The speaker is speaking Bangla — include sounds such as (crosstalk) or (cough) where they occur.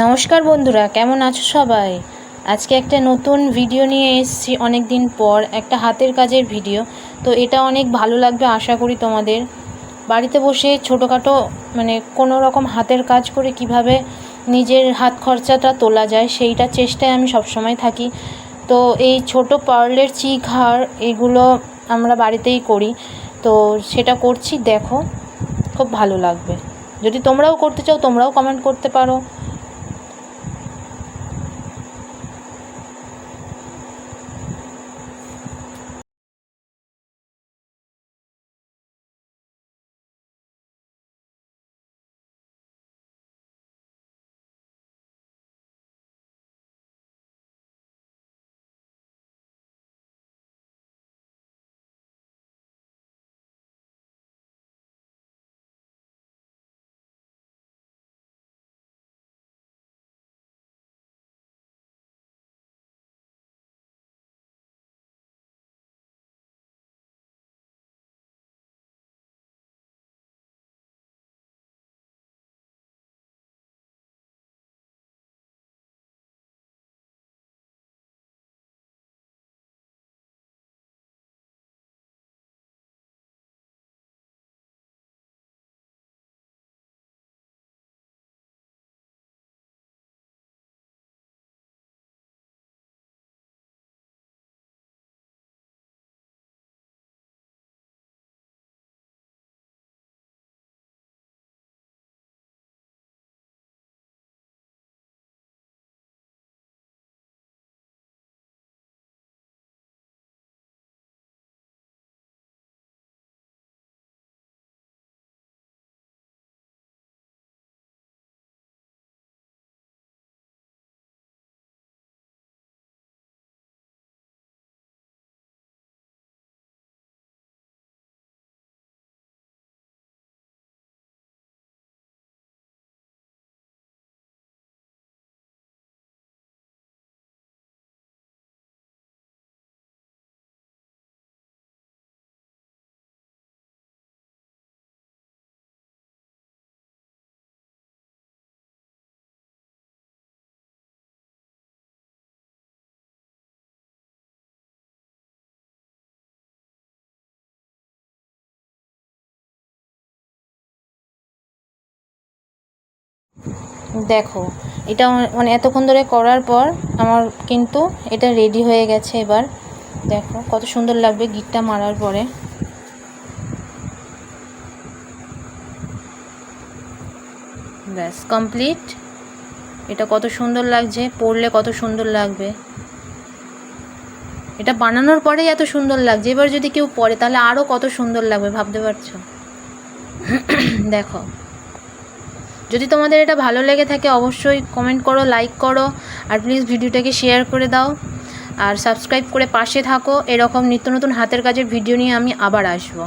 নমস্কার বন্ধুরা, কেমন আছো সবাই? আজকে একটা নতুন ভিডিও নিয়ে এসেছি অনেক দিন পর একটা হাতের কাজের ভিডিও তো এটা অনেক ভালো লাগবে আশা করি তোমাদের। বাড়িতে বসে ছোটোখাটো মানে কোনো রকম হাতের কাজ করে কীভাবে নিজের হাত খরচাটা তোলা যায়, সেইটা চেষ্টায় আমি সবসময় থাকি। তো এই ছোট পার্লের চিক হার, এগুলো আমরা বাড়িতেই করি। তো সেটা করছি, দেখো, খুব ভালো লাগবে। যদি তোমরাও করতে চাও, তোমরাও কমেন্ট করতে পারো। দেখো, এটা মানে এতক্ষণ ধরে করার পর আমার কিন্তু এটা রেডি হয়ে গেছে এবার। দেখো, কত সুন্দর লাগবে গিটটা মারার পরে। ব্যাস কমপ্লিট এটা কত সুন্দর লাগছে পরলে কত সুন্দর লাগবে। এটা বানানোর পরেই এত সুন্দর লাগছে, এবার যদি কেউ পরে তাহলে আরও কত সুন্দর লাগবে, ভাবতে পারছ? (clears throat) দেখো। যদি তোমাদের এটা ভালো লেগে থাকে, অবশ্যই কমেন্ট করো লাইক করো, আর প্লিজ ভিডিওটাকে শেয়ার করে দাও। আর সাবস্ক্রাইব করে পাশে থাকো, এরকম নিত্য নতুন হাতের কাজের ভিডিও নিয়ে আমি আবার আসব।